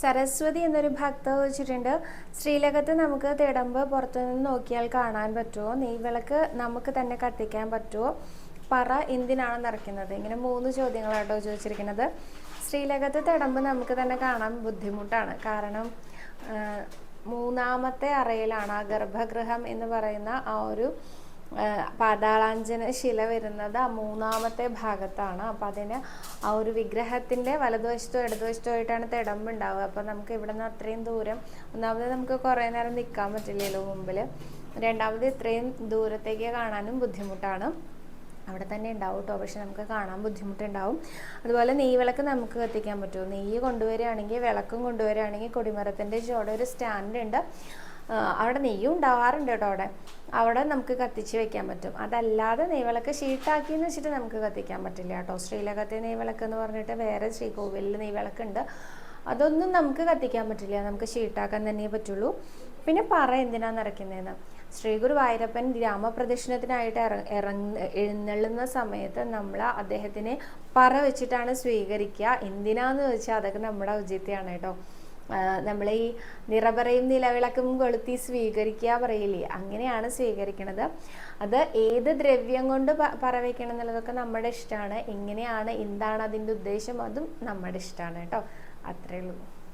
സരസ്വതി എന്നൊരു ഭക്ത വെച്ചിട്ടുണ്ട് ശ്രീലകത്ത് നമുക്ക് തിടമ്പ് പുറത്തുനിന്ന് നോക്കിയാൽ കാണാൻ പറ്റുമോ? നെയ്വിളക്ക് നമുക്ക് തന്നെ കത്തിക്കാൻ പറ്റുമോ? പറ എന്തിനാണ് നിറയ്ക്കുന്നത്? ഇങ്ങനെ മൂന്ന് ചോദ്യങ്ങളാട്ടോ ചോദിച്ചിരിക്കുന്നത്. ശ്രീലകത്ത് തിടമ്പ് നമുക്ക് തന്നെ കാണാൻ ബുദ്ധിമുട്ടാണ്. കാരണം മൂന്നാമത്തെ അറയിലാണ് ആ ഗർഭഗൃഹം എന്ന് പറയുന്ന ആ ഒരു പാതാളാഞ്ജന ശില വരുന്നത് ആ മൂന്നാമത്തെ ഭാഗത്താണ്. അപ്പം അതിന് ആ ഒരു വിഗ്രഹത്തിന്റെ വലതുവശത്തോ ഇടതുവശത്തോ ആയിട്ടാണ് തിടമ്പ് ഉണ്ടാവുക അപ്പം നമുക്ക് ഇവിടെ നിന്ന് അത്രയും ദൂരം ഒന്നാമത് നമുക്ക് കുറേ നേരം നിൽക്കാൻ പറ്റില്ലല്ലോ മുമ്പിൽ രണ്ടാമത് ഇത്രയും ദൂരത്തേക്ക് കാണാനും ബുദ്ധിമുട്ടാണ്. അവിടെ തന്നെ ഉണ്ടാവും കേട്ടോ പക്ഷെ നമുക്ക് കാണാൻ ബുദ്ധിമുട്ടുണ്ടാവും. അതുപോലെ നെയ്യ് വിളക്ക് നമുക്ക് കത്തിക്കാൻ പറ്റുമോ നെയ്യ് കൊണ്ടുവരികയാണെങ്കിൽ വിളക്കും കൊണ്ടുവരികയാണെങ്കിൽ കൊടിമരത്തിന്റെ ചുവടെ ഒരു സ്റ്റാൻഡ് ഉണ്ട് അവിടെ നെയ്യും ഉണ്ടാവാറുണ്ട് കേട്ടോ അവിടെ. അവിടെ നമുക്ക് കത്തിച്ച് വെക്കാൻ പറ്റും. അതല്ലാതെ നെയ്വിളക്ക് ഷീട്ടാക്കി എന്ന് വെച്ചിട്ട് നമുക്ക് കത്തിക്കാൻ പറ്റില്ല കേട്ടോ. ശ്രീലകത്തെ നെയ്വിളക്ക് എന്ന് പറഞ്ഞിട്ട് വേറെ ശ്രീകോവിലിൽ നെയ്വിളക്കുണ്ട്. അതൊന്നും നമുക്ക് കത്തിക്കാൻ പറ്റില്ല. നമുക്ക് ഷീട്ടാക്കാൻ തന്നെ പറ്റുള്ളൂ. പിന്നെ പറ എന്തിനാ നിറയ്ക്കുന്നതെന്ന് ശ്രീ ഗുരുവായൂരപ്പൻ ഗ്രാമപ്രദക്ഷിണത്തിനായിട്ട് ഇറ ഇറങ്ങ എഴുന്നള്ളുന്ന സമയത്ത് നമ്മൾ അദ്ദേഹത്തിനെ പറ വെച്ചിട്ടാണ് സ്വീകരിക്കുക. എന്തിനാന്ന് വെച്ചാൽ അതൊക്കെ നമ്മുടെ ഔചിത്യമാണ് കേട്ടോ. നമ്മൾ ഈ നിറപറയും നിലവിളക്കും കൊളുത്തി സ്വീകരിക്കുക പറയില്ലേ? അങ്ങനെയാണ് സ്വീകരിക്കുന്നത് അത് ഏത് ദ്രവ്യം കൊണ്ട് പറവയ്ക്കണം പറ എന്നുള്ളതൊക്കെ നമ്മുടെ ഇഷ്ടമാണ് എങ്ങനെയാണ് എന്താണ് അതിന്റെ ഉദ്ദേശം അതും നമ്മുടെ ഇഷ്ടമാണ് കേട്ടോ. അത്രേ ഉള്ളൂ.